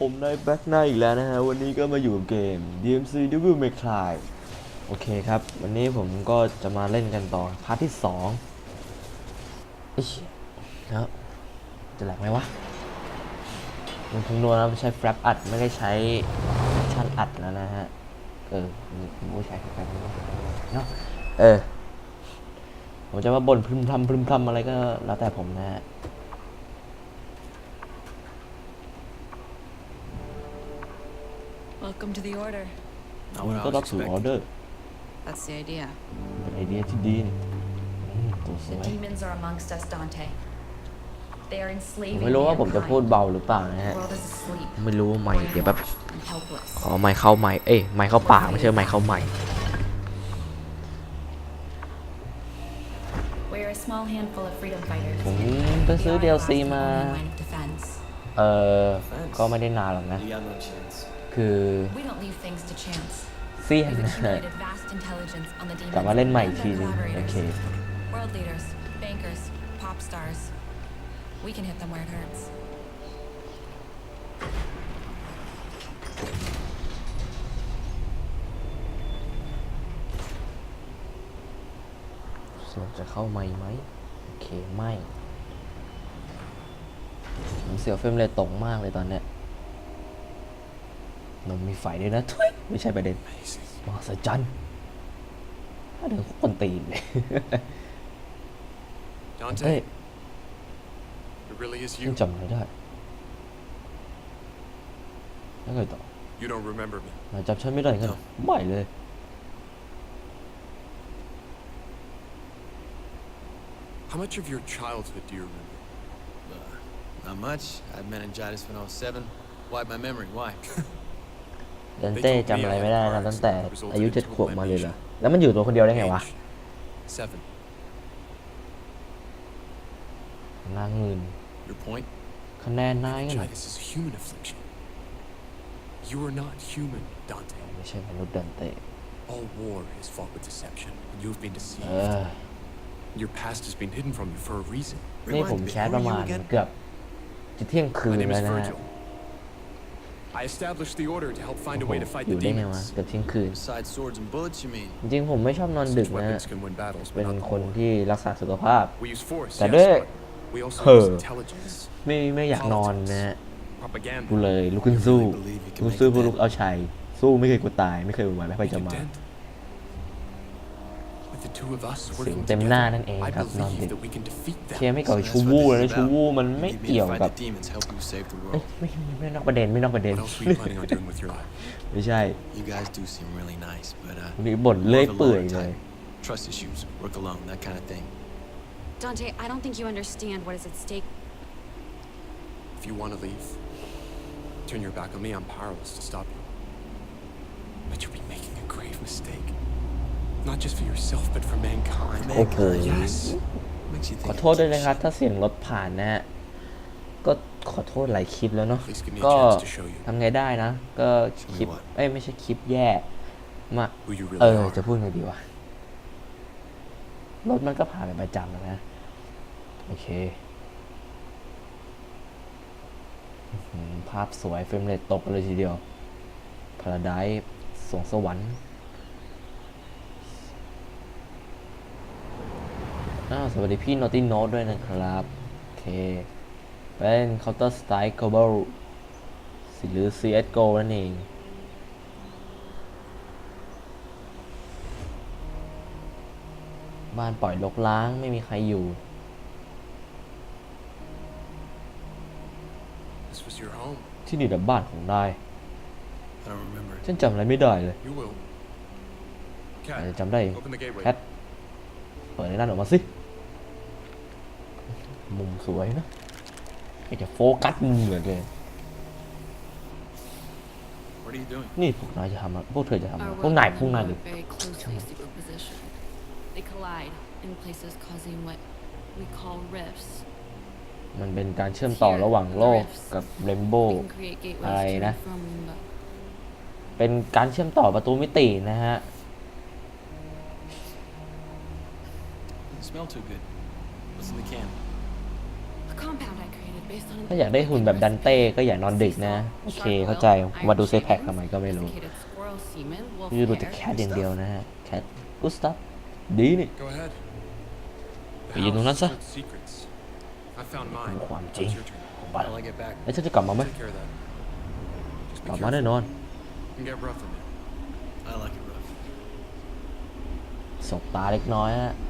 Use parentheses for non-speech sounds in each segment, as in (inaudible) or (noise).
ผมผมผมในแบ็คไนอีกแล้วนะฮะ วันนี้ก็มาอยู่กับเกม DMC Devil May Cry โอเคครับ วันนี้ผมก็จะมาเล่นกันต่อ พาร์ทที่2อิ๊ยแล้วจะแหลกไหมวะ มันคงนวลนะไม่ใช้แฟลปอัด ไม่ได้ใช้ชั้นอัดแล้วนะฮะ เออผมไม่ใช้แฟลปเนาะเออ ผมจะมาบ่นพึมพำพึมพำอะไรก็แล้วแต่ผมนะฮะ Welcome to the order. ก็รับสู่ออเดอร์ That's the idea. เป็นไอเดียที่ดีนี่อืมตัวส The วย demons are amongst us, Dante. They are ผม enslaving ไม่รู้ว่าผมจะ mankind. พูดเบาหรือเปล่านะฮะ The world is asleep, ไม่รู้ว่าไม่เดี๋ยวแบบ and helpless. ขอไม่เข้าไม่เอ้ยไม่เข้าปากไม่ใช่ไม่เข้าไม่ We're a small handful of freedom fighters. ผมไปซื้อ The DLC outlaws มา form a line of defense. เออก็ไม่ได้นานหรอกนะ You got no chance. คือ We don't leave things to chance. เซียน We've นะฮะ accumulated vast intelligence on the กลับ demons มาเล่นใหม่อี and กที their นึงโอเค collaborators. World leaders, bankers, pop stars. We can hit them where it hurts. ส่วนจะเข้าไม่ไหมโอเค ไม่ผมเสียวเฟรมเลยตกมากเลยตอนเนี้ย นมมีไฟด้วยนะทุยไม่ใช่ประเด็นมหัศจรรย์ถ้าเดินคนตีนเลย Dante, เอ้ย it really is ยัง you. จำไม่ได้ แล้วไงต่อ You don't remember me. นายจำฉันไม่ได้งั้นเหรอไม่เลย How much of your childhood do you remember? Uh, not much. I had meningitis when I was seven. Wiped my memory. Why? เดนเต้จำอะไรไม่ได้นะตั้งแต่อายุเจ็ดขวบมาเลยเหรอ แล้วมันอยู่ตัวคนเดียวได้ไงวะ Age? Seven. นางเงิน Your point? คะแนนนายกันหน่อย Meningitis is a human affliction. You are not human, Dante. ไม่ใช่มนุษย์เดนเต้ All war is fought with deception, and you have been เอ deceived. อ Your past has been hidden from you for a reason. นี่ผม Remind me, แคส who ประ are you มาณ again? เกือบจะเที่ยงคื My น name แล้ is วนะฮะ Virgil. I established the order to help find โอ้ a โห way to fight อ the ยู่ได้ไงวะ demons. เกือบเที่ยงคืน Besides swords and bullets, you mean? จริงๆผมไม่ชอบนอนดึก Such นะฮะ weapons can win battles, เป็ but น not คน war. ที่รักษาสุขภาพ We use force, Cả yes, đế. but we also Hờ. use intelligence, ไม่ไม่อยากนอนนะฮะ propaganda. กูเลยลุกขึ้นสู้ really believe you can ลุก make สู้ a เพื่อ dent? ลุกเอาชัยสู้ไม่เคยกลัวตายไม่เคยหวั่นไหวไม่เคย We จะ can มา dent. สียง working เต็มหน้า together, นั่นเอง I ครับนอนดึ believe ก that we can defeat เคลียร์ them. ไม่เกี่ยวกับ So ชู that's วู้ what เลย this ชู is วู้ about. มันไม่ You need me เกี่ยว to fight กับ the demons, help you save the เอ้ย world. ไม่ไม่นอกประเด็นไม่นอกประเด็น What else were you planning on doing with your life? ไม่ใช่ You guys do seem really nice, but uh, วันนี้บ่นเลื่อย more of a เปื่อย loner เลย type. (laughs) Trust issues, work alone, that kind of thing. Dante, I don't think you understand what is at stake. If you want to leave, turn your back on me, I'm powerless to stop you. But you'll be making a grave mistake. Not just for yourself, but for mankind. โอ้โห Yes. Makes you ขอ think โทษด้วยนะครับ ถ้าเสียงรถผ่านนะฮะ ก็ขอโทษหลายคลิปแล้วเนาะ Please give me a ก็ chance to show you ทำไงได้นะ ก็คลิป เอ้ยไม่ใช่คลิปแย่ มา who you เอ really อ are. จะพูดไงดีวะ รถมันก็ผ่านไปประจำแล้วนะ โอเคอื้อหือภาพสวยเฟรมเรทตกกันเลยทีเดียวพาราไดสวงสวรรค์ อ้าวสวัสดีพี่ Naughty Note ด้วยนะครับ โอเค เป็น Counter Strike Global หรือ CSGO นั่นเองบ้านปล่อยรกล้างไม่มีใครอยู่ This was your home. ที่นี่แหละบ้านของนาย I don't remember. ฉันจำอะไรไม่ได้เลย You will. อาจจะ Cat, จำได้เอง open the gateway. แคทเปิดในนั่นออกมาสิ มุมสวยนะไม่จะโฟกัสมุมเหลือเกิน What are you doing? นี่พวกนายจะทำอะไรพวกเธอจะทำอะไร Our พวกนาย world พวกนาย and หรือ our very closely superposition. They collide in places causing what we call rifts. มันเป็นการเชื่อมต่อระหว่างโลกกับเรนโบ We ว์ can create gateways Ai to nè? and from the เป็นการเชื่อมต่อประตูมิตินะฮะ Doesn't smell too good. What's in the can? ถ้าอยากได้หุ่นแบบดันเต้ก็อย่านอนดึกนะ โอเคเข้าใจมาดูเซตแพ็คทำไมก็ไม่รู้ Desiccated squirrel semen, wolf ยูดูแต่ hair. แคทอย่างเดียวนะฮะ แคทกุสตัฟดีนี่ Go ahead. The Vậy dùng nó house sao? holds secrets. I found mine. Khoan Now chi. it's your turn. บัต Till I get back. แล้วฉันจะกลับมาไหม Take care of that. Just ก be ลับมาแน่ careful. นอน You can get rough in there. I like it rough. สบตาเล็กน้อยฮะ Is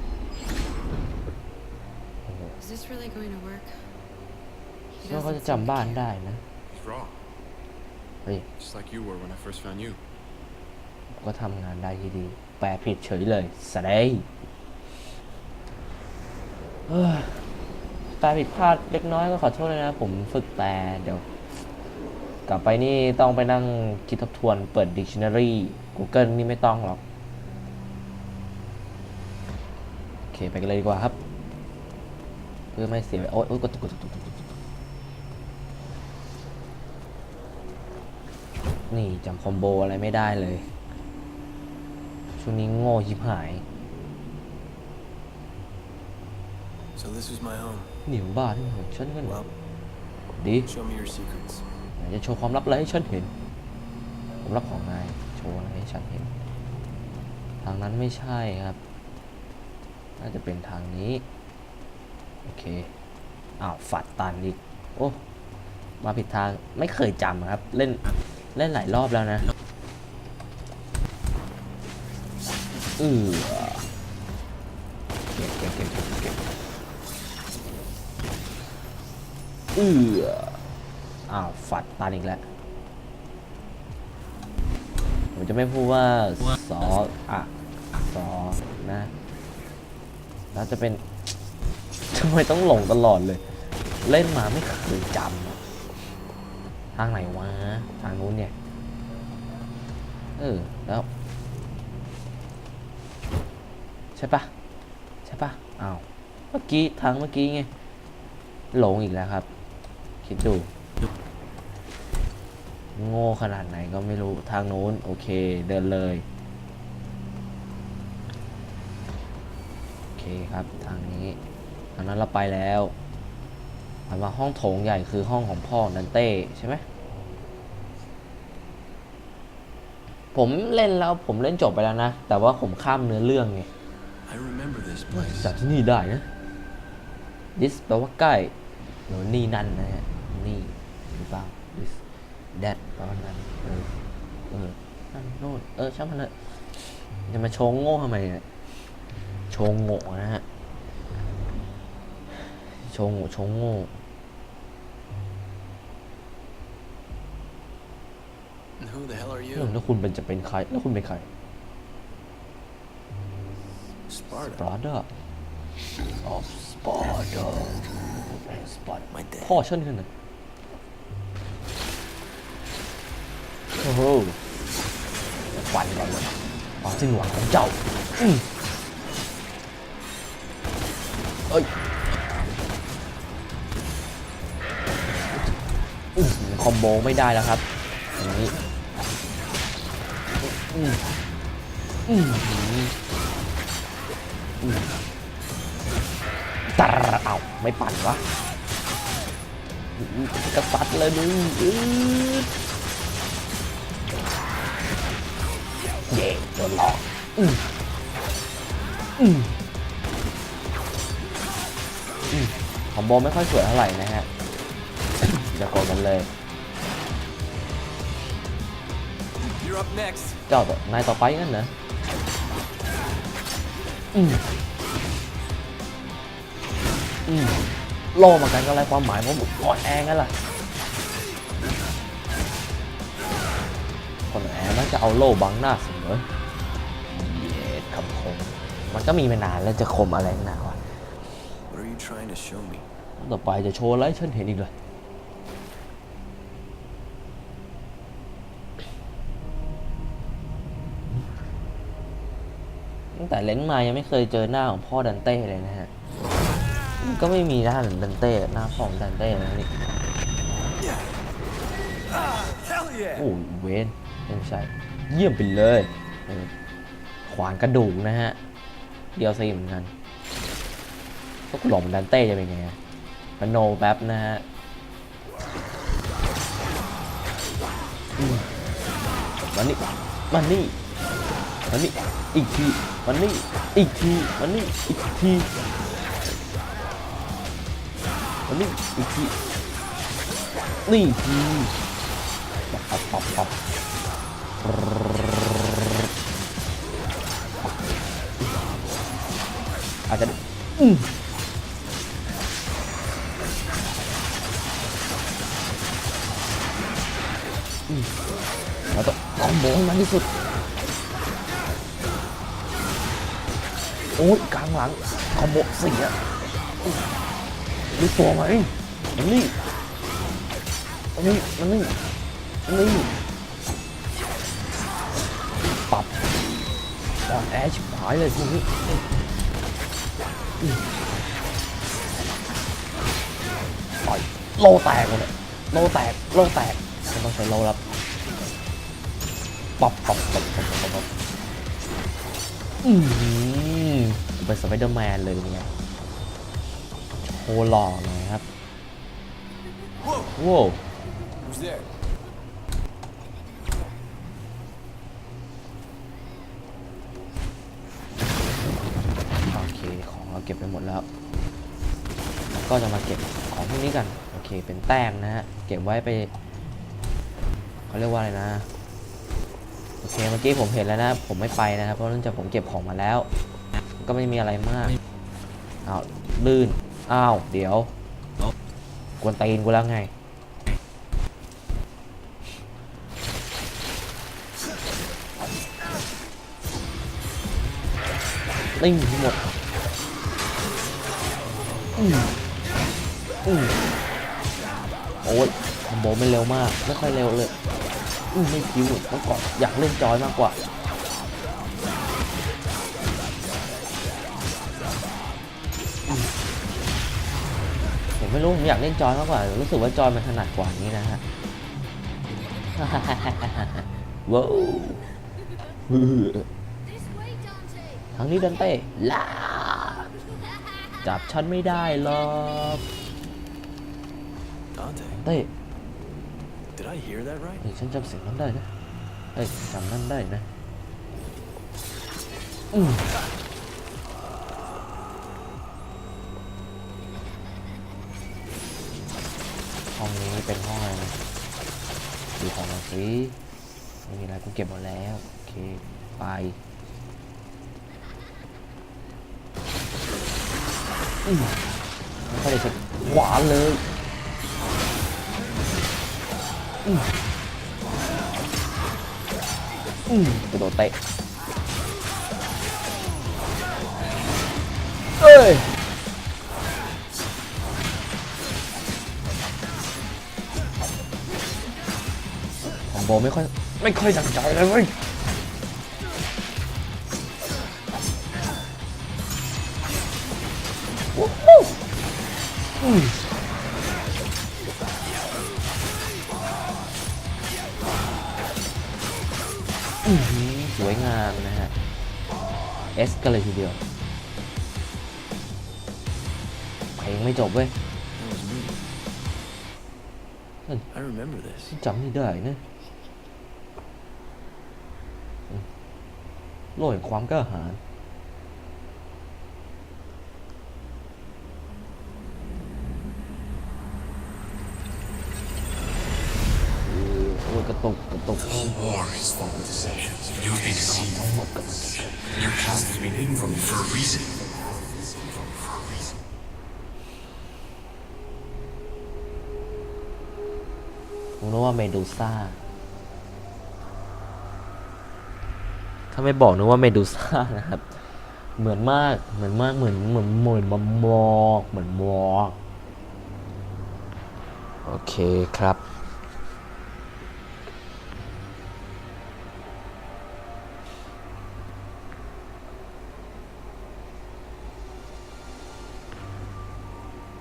this really going to work? He แล้วเขา doesn't จะ seem จำ to บ้าน care. ได้นะ He's raw. เฮ้ย Just like you were when I first found you. ก็ทำงานได้ที่ดี แปลผิดเฉยเลยสเดยเอ้ยแปลผิดพลาดเล็กน้อยก็ขอโทษเลยนะ ผมฝึกแปลเดี๋ยว กลับไปนี่ต้องไปนั่งคิดทบทวนเปิด dictionary Google นี่ไม่ต้องหรอก โอเค ไปกันเลยดีกว่าครับ เพื่อไม่เสียเวลาโอ๊ยโอ๊ยกดกดกดกดกดกดนี่จำคอมโบอะไรไม่ได้เลย ช่วงนี้โง่ยิบหาย So this was my home. เหนียวบ้าที่ของฉันกัน Well, ดี show me your secrets. ไหนจะโชว์ความลับอะไรให้ฉันเห็นความลับของนาย โชว์อะไรให้ฉันเห็น ทางนั้นไม่ใช่ครับ น่าจะเป็นทางนี้ โอเค อ้าวฝัดตันอีก โอ้ มาผิดทาง ไม่เคยจำครับ เล่น เล่นหลายรอบแล้วนะเออเก็บเก็บเก็บเก็บเก็บเอออ้าว ฝัดตันอีกแล้ว ผมจะไม่พูดว่าสออะสอนะแล้วจะเป็น ทำไมต้องหลงตลอดเลย เล่นมาไม่เคยจำทางไหนวะ ทางนู้นเนี่ย เออ แล้ว ใช่ปะใช่ปะอ้าว เมื่อกี้ทางเมื่อกี้ไง หลงอีกแล้วครับ คิดดู โง่ขนาดไหนก็ไม่รู้ ทางนู้น โอเค เดินเลยโอเคครับ ทางนี้ ทางนั้นเราไปแล้วถัดมาห้องโถงใหญ่คือห้องของพ่อนันเต้ใช่ไหมผมเล่นแล้วผมเล่นจบไปแล้วนะ แต่ว่าผมข้ามเนื้อเรื่องไง I remember this place. จากที่นี่ได้นะ this แปลว่าใกล้หรือนี่นั่นนะฮะนี่หรือเปล่า this that แปลว่านั้นเออเออนั่นโน่นเออช่างมันเถอะจะมาโชงโง่ทำไมเนี่ยโชงโง่นะฮะ โชงโง่โชงโง่ And who the hell are เรื่ you? องแล้วคุณเป็นจะเป็นใคร แล้วคุณเป็นใคร Sparta. สปาร์ดาออฟสปาร์ดาสปาร์ My dad. พ่อฉันขึ้นนะโอ้โหฟันก่อนเลยความสิ้นหวังของเจ้าอืมเอ้ย คอมโบไม่ได้แล้วครับอย่างนี้อืมอืมอืมตรเอ้าไม่ปั่นวะกระสัดเลยมึงเย่โดนหลอกอืมอืมคอมโบไม่ค่อยสวยเท่าไหร่นะฮะจะโกดกันเลย เจ้าต่อนายต่อไปงั้นเหรออืมอืมโลมากันก็ไรความหมายผมอ่อนแองั้นล่ะ คนแอมันจะเอาโล่บังหน้าเสมอเย็ดคำคม มันก็มีมานานแล้วจะคมอะไรนักหนาวะ What are you trying to show me? ต่อไปจะโชว์อะไรให้ฉันเห็นอีกเลย แต่เล้นมายังไม่เคยเจอหน้าของพ่อดันเต้เลยนะฮะก็ไม่มีหน้าของดันเต้หน้าพ่อของดันเต้นะนี่โอ้ยเวนไม่ใช่เยี่ยมไปเลยขวานกระดูกนะฮะเดียวซีเหมือนกันก็หลงดันเต้จะเป็นไงอะมโนแป๊บนะฮะมันนี่มันนี่ มันนี่อีกทีมันนี่อีกทีมันนี่อีกทีมันนี่อีกทีนี่ทีปับปับปับปับอาจจะอืมเราต้องคอมโบให้มันที่สุด โอ้ยกลางหลังคอมโบเสียดูตัวไหมมันนี่มันนี่มันนี่มันนี่ปรับอ่อนแอชิบหายเลยพวกนี้ต่อยโลแตกเลยโลแตกโลแตกต้องใช้โลแล้วปับปับปับปับปับปับอืม เป็นสไปเดอร์แมนเลยเนี่ยโชว์หล่อหน่อยครับว้าว Who's there? โอเคของเราเก็บไปหมดแล้วแล้ว ก็จะมาเก็บของพวกนี้กัน โอเค เป็นแต้มนะฮะ เก็บไว้ไปเขาเรียกว่าอะไรนะ โอเค เมื่อกี้ผมเห็นแล้วนะ ผมไม่ไปนะครับ เพราะเนื่องจากผมเก็บของมาแล้ว ก็ไม่มีอะไรมาก อ้าว ลื่น อ้าว เดี๋ยว กวนตีนกูแล้วไง นิ่งหมด อืมอืมโอ้ยคอมโบไม่เร็วมาก ไม่ค่อยเร็วเลย อืมไม่คิวเมื่อก่อนอยากเล่นจอยมากกว่า ไม่รู้ผมอยากเล่นจอยมากกว่า รู้สึกว่าจอยมันถนัดกว่านี้นะฮะว้าว This way, Dante. ทางนี้ดันเต้ลาจับฉันไม่ได้หรอก Dante, เต้ did I hear that right? เฮ้ยฉันจำเสียงนั้นได้นะเอ้ยจำนั่นได้นะอืม เป็นห้องอะไรนะดูของหน่อยสิไม่มีอะไรกูเก็บหมดแล้ว โอเค ไปอืมไม่ค่อยได้ใช้หวานเลยอืมกระโดดเตะเอ้ย บไม่ค่อยไม่ค่อยดังใจเลยเว้ยวู้ฮู้อืมอื้อหือสวยงามนะฮะ เอสกันเลยทีเดียวเพลงไม่จบเว้ยจำไม่ได้นะอืม โล่แห่งความกล้าหาญเออโอ้ยกระตุกกระตุก war is for possessions. You've been seen. You cast me in from for a reason. ผมนึกว่าเมดูซ่าาไม่บอกนึกว่าเมดูซ่านะครับ เหมือนมาก เหมือนมาก เหมือน เหมือน เหมือนมามอกเหมือนมอกโอเคครับ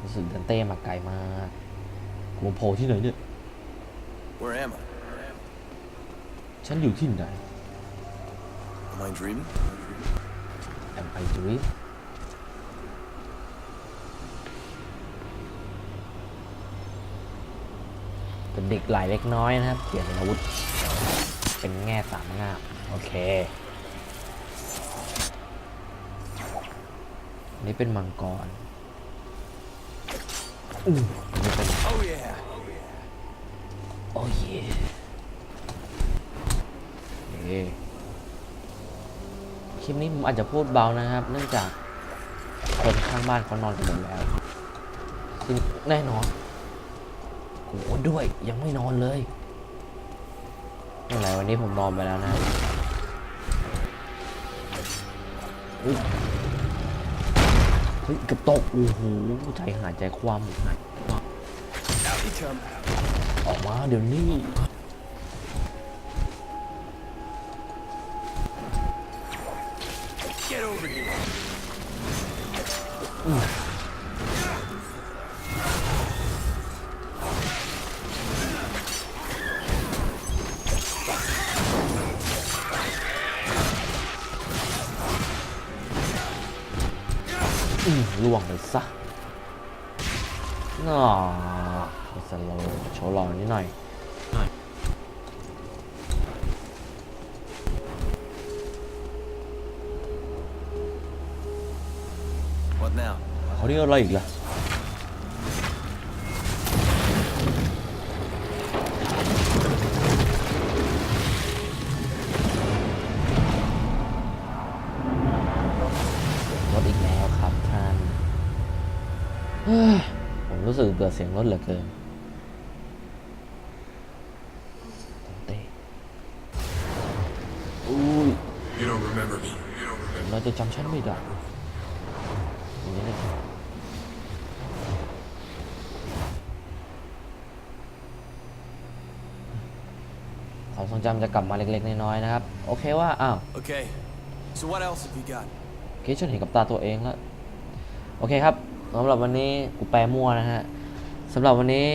รู้สึกดันเต้มาไกลมากกูมาโผล่ที่ไหนเนี่ย Where am I? ฉันอยู่ที่ไหน Am I dreaming? Am I dream เป็นเด็กหลายเล็กน้อยนะครับ เปลี่ยนเป็นอาวุธ เป็นแง่สามง่ามโอเคอันนี้เป็นมังกรอู้อันนี้เป็น Oh yeah. โอ้เย่เย่ค ลิปนี้ผมอาจจะพูดเบานะครับ เนื่องจากคนข้างบ้านเขานอนกันหมดแล้วซึ่งแน่นอนโอ้ด้วยยังไม่นอนเลยไม่เป็นไรวันนี้ผมนอนไปแล้วนะเฮ้ยกระตกโอ้โหใจหายใจความหายออกมาเดี๋ยวนี้ Get over here. อืมล่วงไปซะน่า นี่อะไรอีกล่ะรถอีกแล้วครับท่าน ผมรู้สึกเบื่อเสียงรถเหลือเกินเต้อุ้ย You don't remember me. You don't remember เราจะจำฉันไม่ได้อย่างนี้เลย ความทรงจำจะกลับมาเล็กๆ น้อยๆนะครับ โอเคว่า อ้าว Okay. So what else have you got? โอเคฉันเห็นกับตาตัวเองแล้ว โอเคครับสำหรับวันนี้กูแปลมั่วนะฮะสำหรับวันนี้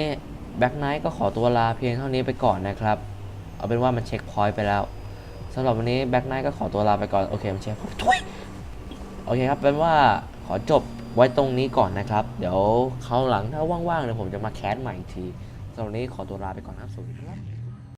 แบ็กไนท์ก็ขอตัวลาเพียงเท่านี้ไปก่อนนะครับ เอาเป็นว่ามันเช็คพอยต์ไปแล้วสำหรับวันนี้แบ็กไนท์ก็ขอตัวลาไปก่อน โอเค มันเช็คพอยต์ทุยโอเคครับเป็นว่าขอจบไว้ตรงนี้ก่อนนะครับ เดี๋ยวคราวหลังถ้าว่างๆเดี๋ยวผมจะมาแคสใหม่อีกทีสำหรับวันนี้ขอตัวลาไปก่อนครับสวัสดีครับ